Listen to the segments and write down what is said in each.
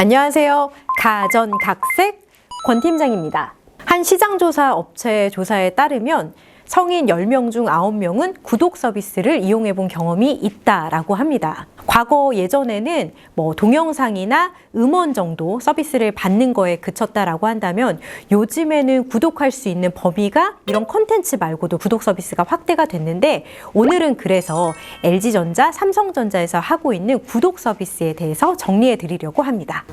안녕하세요. 가전각색 권 팀장입니다. 한 시장조사 업체 조사에 따르면 성인 10명 중 9명은 구독 서비스를 이용해 본 경험이 있다라고 합니다. 과거 예전에는 뭐 동영상이나 음원 정도 서비스를 받는 거에 그쳤다라고 한다면 요즘에는 구독할 수 있는 범위가 이런 컨텐츠 말고도 구독 서비스가 확대가 됐는데 오늘은 그래서 LG전자, 삼성전자에서 하고 있는 구독 서비스에 대해서 정리해 드리려고 합니다.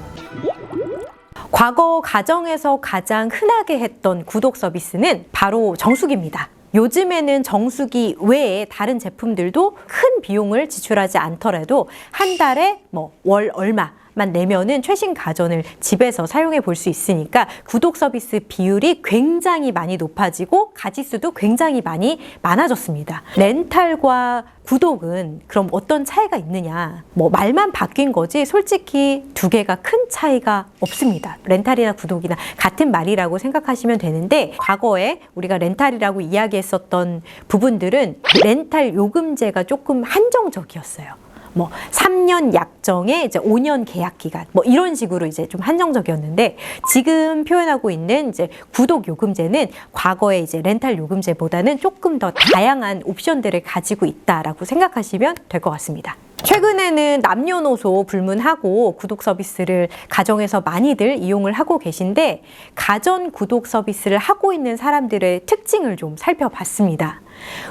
과거 가정에서 가장 흔하게 했던 구독 서비스는 바로 정수기입니다. 요즘에는 정수기 외에 다른 제품들도 큰 비용을 지출하지 않더라도 한 달에 뭐 월 얼마 만 내면은 최신 가전을 집에서 사용해 볼 수 있으니까 구독 서비스 비율이 굉장히 많이 높아지고 가지수도 굉장히 많이 많아졌습니다. 렌탈과 구독은 그럼 어떤 차이가 있느냐? 뭐 말만 바뀐 거지 솔직히 두 개가 큰 차이가 없습니다. 렌탈이나 구독이나 같은 말이라고 생각하시면 되는데 과거에 우리가 렌탈이라고 이야기했었던 부분들은 렌탈 요금제가 조금 한정적이었어요. 뭐 3년 약정에 이제 5년 계약 기간 뭐 이런 식으로 이제 좀 한정적이었는데 지금 표현하고 있는 이제 구독 요금제는 과거의 이제 렌탈 요금제보다는 조금 더 다양한 옵션들을 가지고 있다라고 생각하시면 될 것 같습니다. 최근에는 남녀노소 불문하고 구독 서비스를 가정에서 많이들 이용을 하고 계신데 가전 구독 서비스를 하고 있는 사람들의 특징을 좀 살펴봤습니다.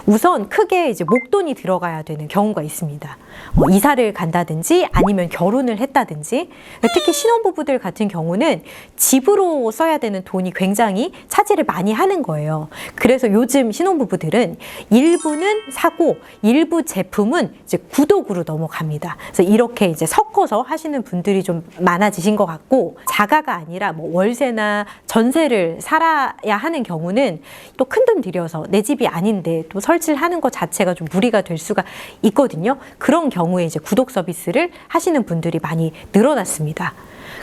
우선 크게 이제 목돈이 들어가야 되는 경우가 있습니다. 뭐 이사를 간다든지 아니면 결혼을 했다든지 특히 신혼부부들 같은 경우는 집으로 써야 되는 돈이 굉장히 차지를 많이 하는 거예요. 그래서 요즘 신혼부부들은 일부는 사고 일부 제품은 이제 구독으로 넘어갑니다. 그래서 이렇게 이제 섞어서 하시는 분들이 좀 많아지신 것 같고 자가가 아니라 뭐 월세나 전세를 살아야 하는 경우는 또 큰 돈 들여서 내 집이 아닌데 또 설치를 하는 것 자체가 좀 무리가 될 수가 있거든요. 그런 경우에 이제 구독 서비스를 하시는 분들이 많이 늘어났습니다.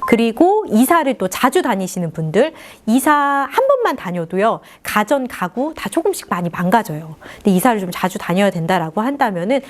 그리고 이사를 또 자주 다니시는 분들 이사 한 번만 다녀도요 가전 가구 다 조금씩 많이 망가져요. 근데 이사를 좀 자주 다녀야 된다라고 한다면은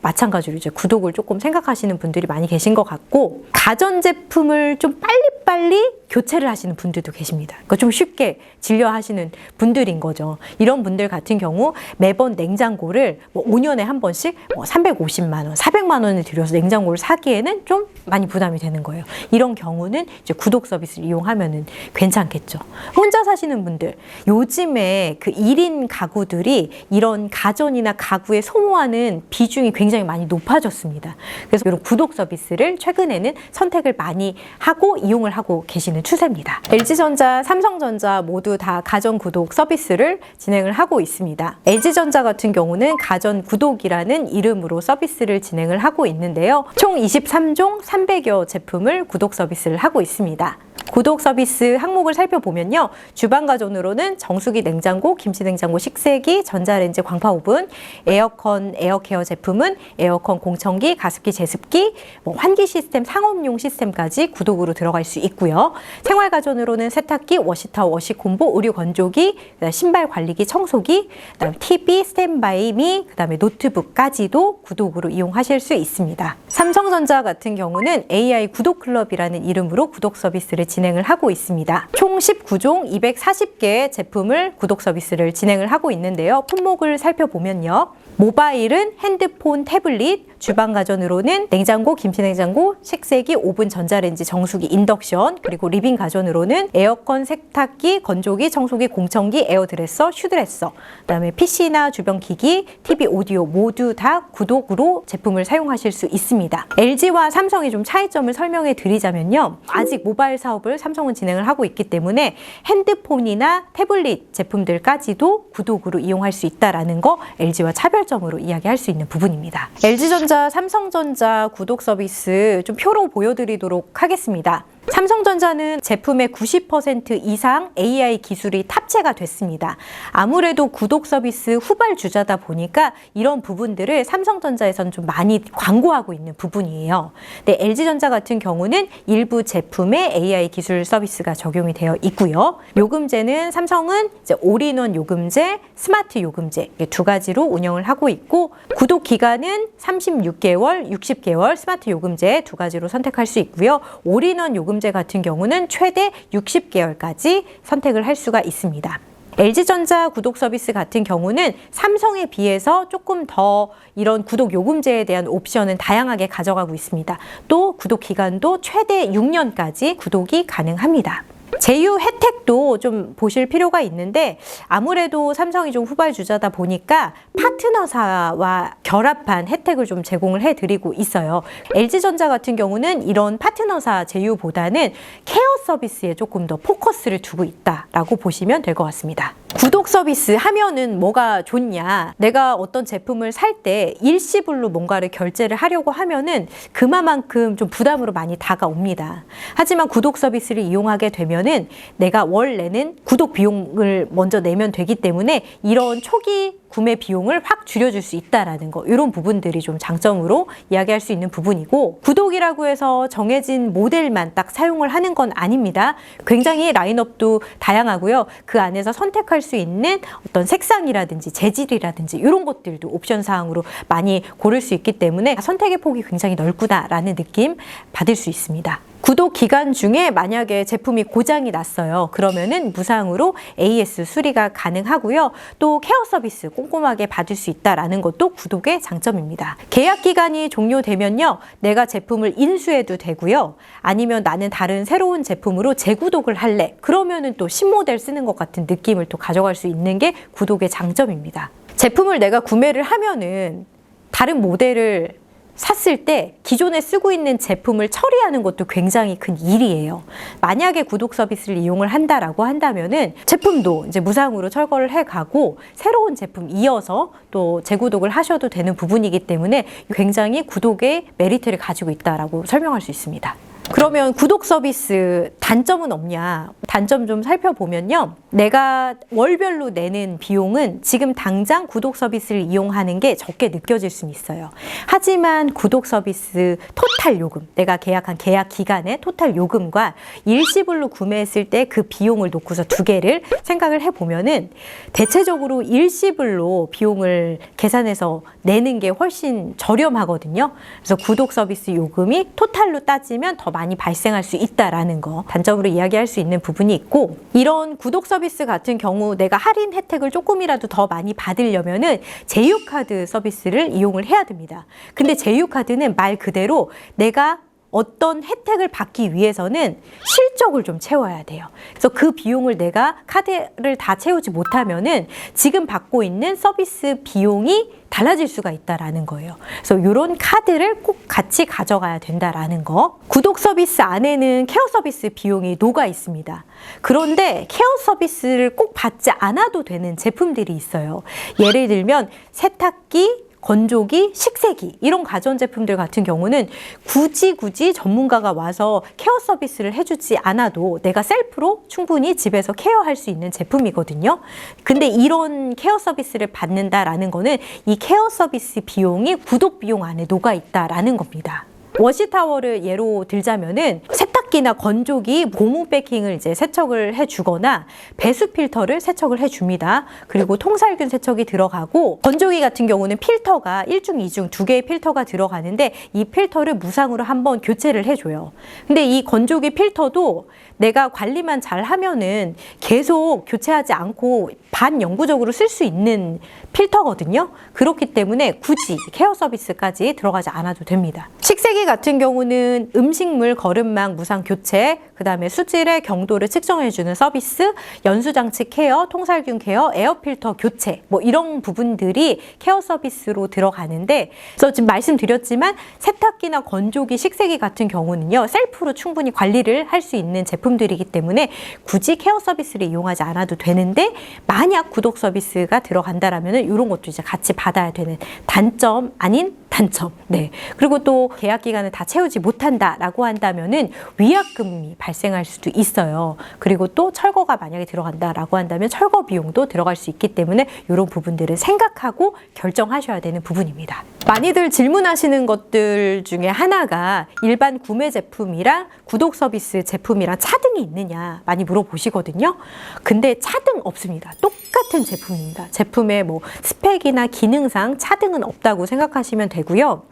마찬가지로 이제 구독을 조금 생각하시는 분들이 많이 계신 것 같고 가전 제품을 좀 빨리 빨리 교체를 하시는 분들도 계십니다. 그러니까 좀 쉽게 진료 하시는 분들인 거죠. 이런 분들 같은 경우 매번 냉장고를 뭐 5년에 한 번씩 뭐 350만 원, 400만 원을 들여서 냉장고를 사기에는 좀 많이 부담이 되는 거예요. 이런 경우는 이제 구독 서비스를 이용하면은 괜찮겠죠. 혼자 사시는 분들 요즘에 그 1인 가구들이 이런 가전이나 가구에 소모하는 비중이 굉장히 많이 높아졌습니다. 그래서 이런 구독 서비스를 최근에는 선택을 많이 하고 이용을 하고 계시는 추세입니다. LG전자, 삼성전자 모두 다 가전 구독 서비스를 진행을 하고 있습니다. LG전자 같은 경우는 가전 구독이라는 이름으로 서비스를 진행을 하고 있는데요. 총 23종 300여 제품을 구독 서비스를 하고 있습니다. 구독 서비스 항목을 살펴보면요. 주방 가전으로는 정수기 냉장고, 김치 냉장고, 식세기, 전자레인지, 광파 오븐, 에어컨, 에어케어 제품은 에어컨 공청기, 가습기, 제습기, 뭐 환기 시스템, 상업용 시스템까지 구독으로 들어갈 수 있고 요. 생활 가전으로는 세탁기, 워시타워, 워시콤보, 의류 건조기, 신발 관리기, 청소기, 그다음에 TV, 스탠바이 미, 그다음에 노트북까지도 구독으로 이용하실 수 있습니다. 삼성전자 같은 경우는 AI 구독 클럽이라는 이름으로 구독 서비스를 진행을 하고 있습니다. 총 19종 240개 제품을 구독 서비스를 진행을 하고 있는데요. 품목을 살펴보면요. 모바일은 핸드폰, 태블릿, 주방 가전으로는 냉장고, 김치 냉장고, 식세기, 오븐, 전자레인지, 정수기, 인덕션, 그리고 리빙 가전으로는 에어컨, 세탁기, 건조기, 청소기, 공청기, 에어드레서, 슈드레서, 그다음에 PC나 주변 기기, TV, 오디오 모두 다 구독으로 제품을 사용하실 수 있습니다. LG와 삼성의 좀 차이점을 설명해 드리자면요. 아직 모바일 사업을 삼성은 진행을 하고 있기 때문에 핸드폰이나 태블릿 제품들까지도 구독으로 이용할 수 있다라는 거 LG와 차별점으로 이야기할 수 있는 부분입니다. LG전자, 삼성전자 구독 서비스 좀 표로 보여드리도록 하겠습니다. 삼성전자는 제품의 90% 이상 AI 기술이 탑재가 됐습니다. 아무래도 구독 서비스 후발 주자다 보니까 이런 부분들을 삼성전자에서는 좀 많이 광고하고 있는 부분이에요. 근데 LG전자 같은 경우는 일부 제품에 AI 기술 서비스가 적용이 되어 있고요. 요금제는 삼성은 이제 올인원 요금제, 스마트 요금제 이두 가지로 운영을 하고 있고 구독 기간은 36개월, 60개월 스마트 요금제 두 가지로 선택할 수 있고요. 올인원 요금 제 같은 경우는 최대 60개월까지 선택을 할 수가 있습니다. LG전자 구독 서비스 같은 경우는 삼성에 비해서 조금 더 이런 구독 요금제에 대한 옵션은 다양하게 가져가고 있습니다. 또 구독 기간도 최대 6년까지 구독이 가능합니다. 제휴 혜택도 좀 보실 필요가 있는데 아무래도 삼성이 좀 후발주자다 보니까 파트너사와 결합한 혜택을 좀 제공을 해드리고 있어요. LG전자 같은 경우는 이런 파트너사 제휴보다는 케어 서비스에 조금 더 포커스를 두고 있다라고 보시면 될 것 같습니다. 구독 서비스 하면은 뭐가 좋냐? 내가 어떤 제품을 살 때 일시불로 뭔가를 결제를 하려고 하면은 그만큼 좀 부담으로 많이 다가옵니다. 하지만 구독 서비스를 이용하게 되면은 내가 월 내는 구독 비용을 먼저 내면 되기 때문에 이런 초기 구매 비용을 확 줄여줄 수 있다라는 거 이런 부분들이 좀 장점으로 이야기할 수 있는 부분이고 구독이라고 해서 정해진 모델만 딱 사용을 하는 건 아닙니다. 굉장히 라인업도 다양하고요. 그 안에서 선택할 수 있는 어떤 색상이라든지 재질이라든지 이런 것들도 옵션 사항으로 많이 고를 수 있기 때문에 선택의 폭이 굉장히 넓구나라는 느낌 받을 수 있습니다. 구독 기간 중에 만약에 제품이 고장이 났어요. 그러면은 무상으로 AS 수리가 가능하고요. 또 케어 서비스 꼼꼼하게 받을 수 있다라는 것도 구독의 장점입니다. 계약 기간이 종료되면요. 내가 제품을 인수해도 되고요. 아니면 나는 다른 새로운 제품으로 재구독을 할래. 그러면은 또 신모델 쓰는 것 같은 느낌을 또 가져갈 수 있는 게 구독의 장점입니다. 제품을 내가 구매를 하면은 다른 모델을 샀을 때 기존에 쓰고 있는 제품을 처리하는 것도 굉장히 큰 일이에요. 만약에 구독 서비스를 이용을 한다라고 한다면은 제품도 이제 무상으로 철거를 해 가고 새로운 제품 이어서 또 재구독을 하셔도 되는 부분이기 때문에 굉장히 구독의 메리트를 가지고 있다라고 설명할 수 있습니다. 그러면 구독 서비스 단점은 없냐? 단점 좀 살펴보면요. 내가 월별로 내는 비용은 지금 당장 구독 서비스를 이용하는 게 적게 느껴질 수는 있어요. 하지만 구독 서비스 토탈 요금, 내가 계약한 계약 기간의 토탈 요금과 일시불로 구매했을 때 그 비용을 놓고서 두 개를 생각을 해보면은 대체적으로 일시불로 비용을 계산해서 내는 게 훨씬 저렴하거든요. 그래서 구독 서비스 요금이 토탈로 따지면 더 많이 발생할 수 있다라는 거 단점으로 이야기할 수 있는 부분이 있고 이런 구독 서비스 같은 경우 내가 할인 혜택을 조금이라도 더 많이 받으려면은 제휴카드 서비스를 이용을 해야 됩니다. 근데 제휴카드는 말 그대로 내가 어떤 혜택을 받기 위해서는 실적을 좀 채워야 돼요. 그래서 그 비용을 내가 카드를 다 채우지 못하면은 지금 받고 있는 서비스 비용이 달라질 수가 있다라는 거예요. 그래서 이런 카드를 꼭 같이 가져가야 된다라는 거. 구독 서비스 안에는 케어 서비스 비용이 녹아 있습니다. 그런데 케어 서비스를 꼭 받지 않아도 되는 제품들이 있어요. 예를 들면 세탁기, 건조기, 식세기 이런 가전제품들 같은 경우는 굳이 굳이 전문가가 와서 케어 서비스를 해주지 않아도 내가 셀프로 충분히 집에서 케어할 수 있는 제품이거든요. 근데 이런 케어 서비스를 받는다라는 거는 이 케어 서비스 비용이 구독 비용 안에 녹아 있다라는 겁니다. 워시타워를 예로 들자면은 세탁기나 건조기 고무 패킹을 이제 세척을 해주거나 배수 필터를 세척을 해줍니다. 그리고 통살균 세척이 들어가고 건조기 같은 경우는 필터가 1중, 2중 두 개의 필터가 들어가는데 이 필터를 무상으로 한번 교체를 해줘요. 근데 이 건조기 필터도 내가 관리만 잘 하면은 계속 교체하지 않고 반영구적으로 쓸 수 있는 필터거든요. 그렇기 때문에 굳이 케어 서비스까지 들어가지 않아도 됩니다. 식세기 같은 경우는 음식물 거름망 무상 교체, 그 다음에 수질의 경도를 측정해 주는 서비스, 연수 장치 케어, 통살균 케어, 에어 필터 교체, 뭐 이런 부분들이 케어 서비스로 들어가는데, 그래서 지금 말씀드렸지만 세탁기나 건조기, 식세기 같은 경우는요, 셀프로 충분히 관리를 할 수 있는 제품들이기 때문에 굳이 케어 서비스를 이용하지 않아도 되는데, 만약 구독 서비스가 들어간다라면 이런 것도 이제 같이 받아야 되는 단점 아닌 단점. 네. 그리고 또 계약 기간을 다 채우지 못한다라고 한다면은 위 약금이 발생할 수도 있어요. 그리고 또 철거가 만약에 들어간다라고 한다면 철거 비용도 들어갈 수 있기 때문에 이런 부분들을 생각하고 결정하셔야 되는 부분입니다. 많이들 질문하시는 것들 중에 하나가 일반 구매 제품이랑 구독 서비스 제품이랑 차등이 있느냐 많이 물어보시거든요. 근데 차등 없습니다. 똑같은 제품입니다. 제품의 뭐 스펙이나 기능상 차등은 없다고 생각하시면 되고요.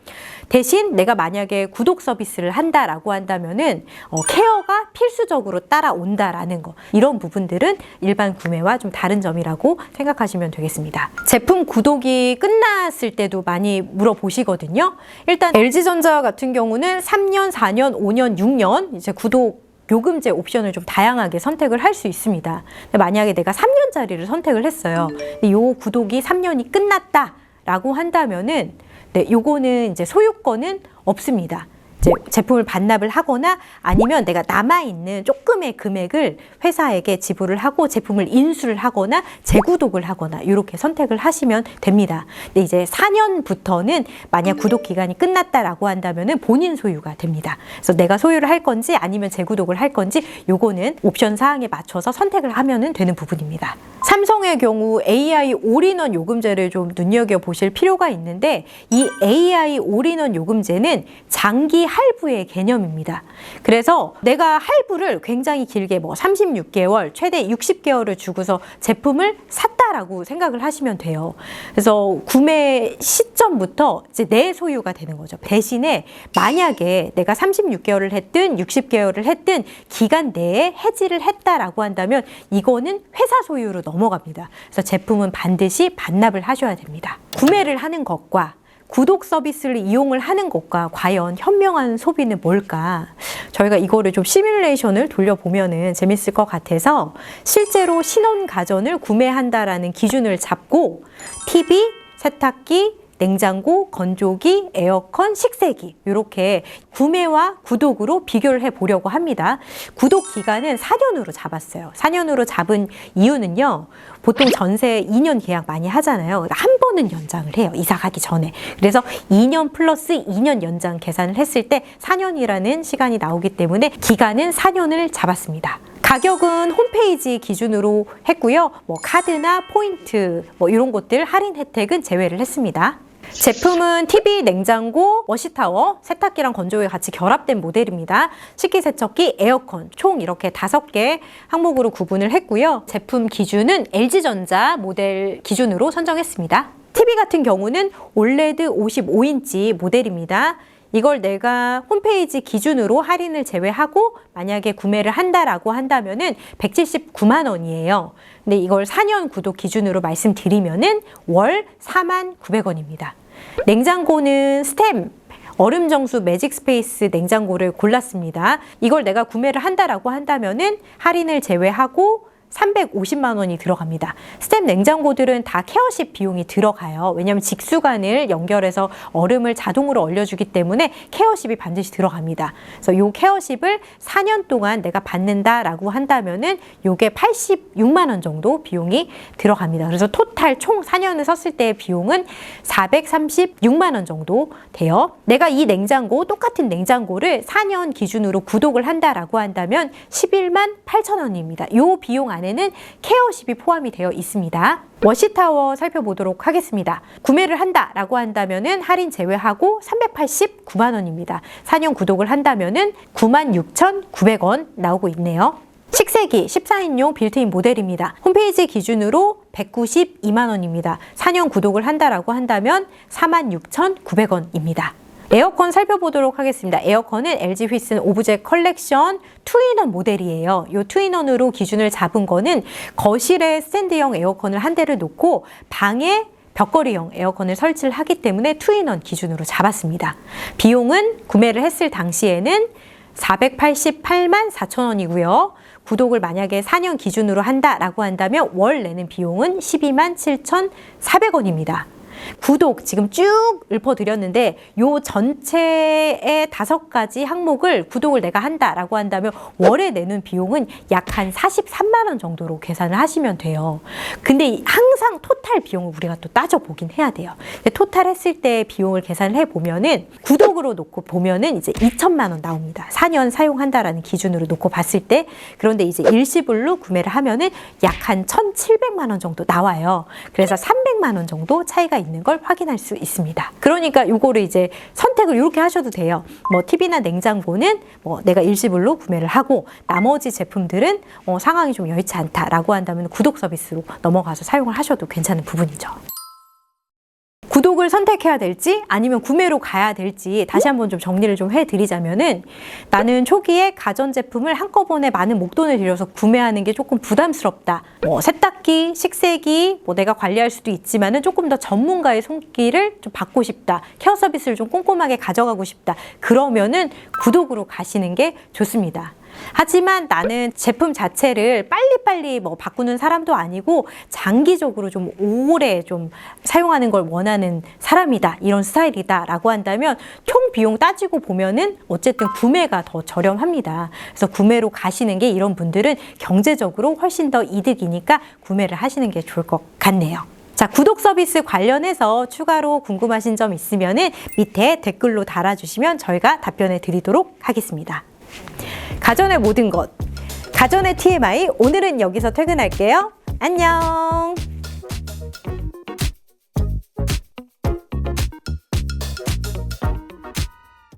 대신 내가 만약에 구독 서비스를 한다라고 한다면은 어, 케어가 필수적으로 따라온다라는 거 이런 부분들은 일반 구매와 좀 다른 점이라고 생각하시면 되겠습니다. 제품 구독이 끝났을 때도 많이 물어보시거든요. 일단 LG전자 같은 경우는 3년, 4년, 5년, 6년 이제 구독 요금제 옵션을 좀 다양하게 선택을 할 수 있습니다. 만약에 내가 3년짜리를 선택을 했어요. 요 구독이 3년이 끝났다라고 한다면은 네, 요거는 이제 소유권은 없습니다. 제품을 반납을 하거나 아니면 내가 남아 있는 조금의 금액을 회사에게 지불을 하고 제품을 인수를 하거나 재구독을 하거나 이렇게 선택을 하시면 됩니다. 근데 이제 4년부터는 만약 구독 기간이 끝났다라고 한다면은 본인 소유가 됩니다. 그래서 내가 소유를 할 건지 아니면 재구독을 할 건지 요거는 옵션 사항에 맞춰서 선택을 하면은 되는 부분입니다. 삼성의 경우 AI 올인원 요금제를 좀 눈여겨 보실 필요가 있는데 이 AI 올인원 요금제는 장기 할부의 개념입니다. 그래서 내가 할부를 굉장히 길게 뭐 36개월, 최대 60개월을 주고서 제품을 샀다라고 생각을 하시면 돼요. 그래서 구매 시점부터 이제 내 소유가 되는 거죠. 대신에 만약에 내가 36개월을 했든 60개월을 했든 기간 내에 해지를 했다라고 한다면 이거는 회사 소유로 넘어갑니다. 그래서 제품은 반드시 반납을 하셔야 됩니다. 구매를 하는 것과 구독 서비스를 이용을 하는 것과 과연 현명한 소비는 뭘까? 저희가 이거를 좀 시뮬레이션을 돌려보면은 재밌을 것 같아서 실제로 신혼 가전을 구매한다라는 기준을 잡고 TV, 세탁기, 냉장고, 건조기, 에어컨, 식세기 이렇게 구매와 구독으로 비교를 해 보려고 합니다. 구독 기간은 4년으로 잡았어요. 4년으로 잡은 이유는요. 보통 전세 2년 계약 많이 하잖아요. 한 번은 연장을 해요. 이사 가기 전에. 그래서 2년 플러스 2년 연장 계산을 했을 때 4년이라는 시간이 나오기 때문에 기간은 4년을 잡았습니다. 가격은 홈페이지 기준으로 했고요. 뭐 카드나 포인트 뭐 이런 것들 할인 혜택은 제외를 했습니다. 제품은 TV, 냉장고, 워시타워, 세탁기랑 건조기 같이 결합된 모델입니다. 식기세척기, 에어컨 총 이렇게 다섯 개 항목으로 구분을 했고요. 제품 기준은 LG전자 모델 기준으로 선정했습니다. TV 같은 경우는 올레드 55인치 모델입니다. 이걸 내가 홈페이지 기준으로 할인을 제외하고 만약에 구매를 한다라고 한다면은 179만 원이에요. 근데 이걸 4년 구독 기준으로 말씀드리면은 월 4만 900원입니다. 냉장고는 스템 얼음 정수 매직 스페이스 냉장고를 골랐습니다. 이걸 내가 구매를 한다라고 한다면은 할인을 제외하고 350만 원이 들어갑니다. 스텝 냉장고들은 다 케어십 비용이 들어가요. 왜냐하면 직수관을 연결해서 얼음을 자동으로 얼려주기 때문에 케어십이 반드시 들어갑니다. 그래서 이 케어십을 4년 동안 내가 받는다라고 한다면은 요게 86만 원 정도 비용이 들어갑니다. 그래서 토탈 총 4년을 썼을 때의 비용은 436만 원 정도 돼요. 내가 이 냉장고 똑같은 냉장고를 4년 기준으로 구독을 한다라고 한다면 11만 8천 원입니다. 요 비용 안에는 케어십이 포함이 되어 있습니다. 워시타워 살펴보도록 하겠습니다. 구매를 한다라고 한다면은 할인 제외하고 389만 원입니다. 4년 구독을 한다면은 96,900원 나오고 있네요. 식세기 14인용 빌트인 모델입니다. 홈페이지 기준으로 192만 원입니다. 4년 구독을 한다라고 한다면 46,900원입니다. 에어컨 살펴보도록 하겠습니다. 에어컨은 LG 휘슨 오브젝 컬렉션 투인원 모델이에요. 이 투인원으로 기준을 잡은 거는 거실에 스탠드형 에어컨을 한 대를 놓고 방에 벽걸이형 에어컨을 설치를 하기 때문에 투인원 기준으로 잡았습니다. 비용은 구매를 했을 당시에는 488만 4천 원이고요. 구독을 만약에 4년 기준으로 한다라고 한다면 월 내는 비용은 12만 7천 4백원입니다. 구독 지금 쭉 읊어드렸는데 요 전체의 다섯 가지 항목을 구독을 내가 한다라고 한다면 월에 내는 비용은 약 한 43만 원 정도로 계산을 하시면 돼요. 근데 이- 항상 토탈 비용을 우리가 또 따져보긴 해야 돼요. 토탈 했을 때 비용을 계산을 해보면은 구독으로 놓고 보면은 이제 2천만 원 나옵니다. 4년 사용한다라는 기준으로 놓고 봤을 때 그런데 이제 일시불로 구매를 하면은 약 한 1,700만 원 정도 나와요. 그래서 300만 원 정도 차이가 있는 걸 확인할 수 있습니다. 그러니까 요거를 이제 선택을 이렇게 하셔도 돼요. 뭐 TV나 냉장고는 뭐 내가 일시불로 구매를 하고 나머지 제품들은 어, 상황이 좀 여의치 않다라고 한다면 구독 서비스로 넘어가서 사용을 하셔도 괜찮은 부분이죠. 구독을 선택해야 될지 아니면 구매로 가야 될지 다시 한번 좀 정리를 좀 해드리자면은 나는 초기에 가전제품을 한꺼번에 많은 목돈을 들여서 구매하는 게 조금 부담스럽다. 뭐 세탁기, 식세기, 뭐 내가 관리할 수도 있지만은 조금 더 전문가의 손길을 좀 받고 싶다. 케어 서비스를 좀 꼼꼼하게 가져가고 싶다. 그러면은 구독으로 가시는 게 좋습니다. 하지만 나는 제품 자체를 빨리빨리 뭐 바꾸는 사람도 아니고 장기적으로 좀 오래 좀 사용하는 걸 원하는 사람이다. 이런 스타일이다. 라고 한다면 총 비용 따지고 보면은 어쨌든 구매가 더 저렴합니다. 그래서 구매로 가시는 게 이런 분들은 경제적으로 훨씬 더 이득이니까 구매를 하시는 게 좋을 것 같네요. 자, 구독 서비스 관련해서 추가로 궁금하신 점 있으면은 밑에 댓글로 달아주시면 저희가 답변해 드리도록 하겠습니다. 가전의 모든 것. 가전의 TMI. 오늘은 여기서 퇴근할게요. 안녕.